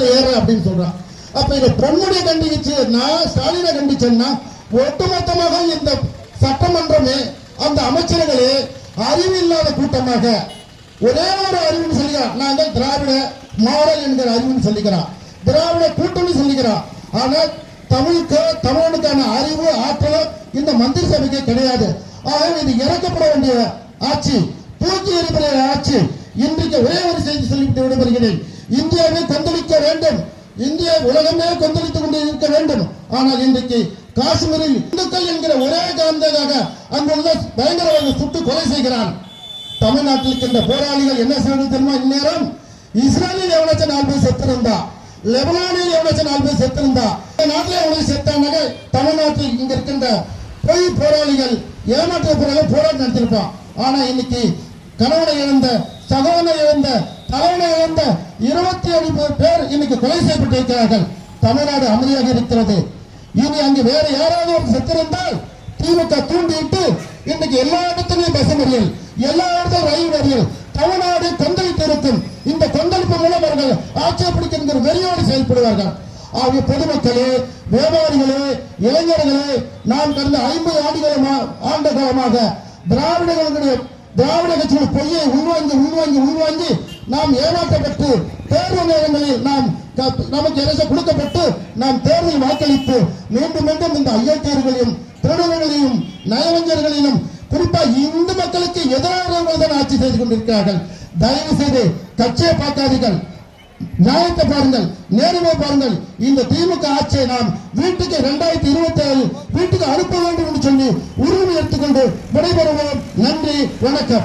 அதிகாரத்துல ஏற அப்படின்னு சொல்றான். அப்ப இதை பொன்முடியை கண்டிச்சு நான் ஸ்டாலினை கண்டிச்சேன்னா ஒட்டுமொத்தமாக இந்த சட்டமன்றமே அந்த அமைச்சர்களே அறிவு இல்லாத கூட்டமாக ஒரே ஒரு அறிவுன்னு சொல்லிக்கிறான். நான் தான் திராவிட மாடல் என்கிற அறிவுன்னு சொல்லிக்கிறான். திராவிட கூட்டம்னு சொல்லிக்கிறான். ஆனா தமிழுக்கு தமிழனுக்கான அறிவு ஆற்றலும் இந்த மந்திரி சபைக்கு கிடையாது. ஆகவே இது இறக்கப்பட வேண்டிய ஆட்சி தூக்கி எறிகிற ஆட்சி. இன்றைக்கு ஒரே ஒரு செய்தி சொல்லிவிட்டு விடைபெறுகிறேன். இந்தியாவை கொந்தளிக்க வேண்டும். இந்திய உலகமே கொந்தளித்துக் கொண்டு இருக்க வேண்டும். ஆனால் இன்றைக்கு காஷ்மீரில் இந்துக்கள் என்கிற ஒரே காரணத்துக்காக அங்குள்ள பயங்கரவாத சுட்டு கொலை செய்கிறான். தமிழ்நாட்டில் இருக்கின்ற போராளிகள் என்ன செய்வது தெரியுமா இந்நேரம்? இஸ்ரேலில் எவ்வளவு நாலு பேர் செத்திருந்தா? லெபனானில் எவ்வளவு நாலு பேர் செத்திருந்தா? இந்த நாட்டில் எவ்வளவு செத்தாங்க தமிழ்நாட்டில் இங்க இருக்கின்ற பொய் போராளிகள் ஏமாற்ற போராளிகள் போராட்டம் நடத்திருப்பான் ஆனா இன்னைக்கு கணவனை இழந்த சகோதரனை இழந்த தலைவனை இழந்த இருபத்தி ஏழு பேர் இன்னைக்கு கொலை செய்யப்பட்டிருக்கிறார்கள். தமிழ்நாடு அமைதியாக இருக்கிறது. இனி அங்கு வேற யாராவது ஒரு செத்திருந்தால் திமுக தூண்டிவிட்டு இன்னைக்கு எல்லா இடத்துலையும் பஸ் மறியல் எல்லா இடத்தும் ரயில் மறியல் தமிழ்நாடு கொந்தளித்து இருக்கும். இந்த கொந்தளிப்பு மூலம் அவர்கள் ஆட்சேபிடிக்கின்ற வெறியோடு செயல்படுவார்கள். ஆகிய பொதுமக்களே வியாபாரிகளே இளைஞர்களே நாம் கடந்த ஐம்பது ஆண்டுகளமா ஆண்டு காலமாக திராவிடர்களுடைய திராவிட கட்சிகள் பொய்யை உள்வாங்கி உள்வாங்கி உள்வாங்கி நாம் ஏமாற்றப்பட்டு தேர்வு நேரங்களில் நாம் க- நமக்கு அரசு கொடுக்கப்பட்டு நாம் தேர்வை வாக்களித்து மீண்டும் மீண்டும் இந்த ஐயத்தியர்களையும் திருடர்களையும் நயவஞ்சர்களிலும் குறிப்பா இந்து மக்களுக்கு எதிரானவர்கள் தான் ஆட்சி செய்து கொண்டிருக்கிறார்கள். தயவு செய்து கட்சியை பார்க்காதீர்கள். நியாயத்தை பாருங்கள். நேர்மை பாருங்கள். இந்த திமுக ஆட்சியை நாம் வீட்டுக்கு இரண்டாயிரத்தி இருபத்தி ஏழு வீட்டுக்கு அனுப்ப வேண்டும் என்று சொல்லி உரிமை எடுத்துக்கொண்டு விடைபெறுவோம் நன்றி. வணக்கம்.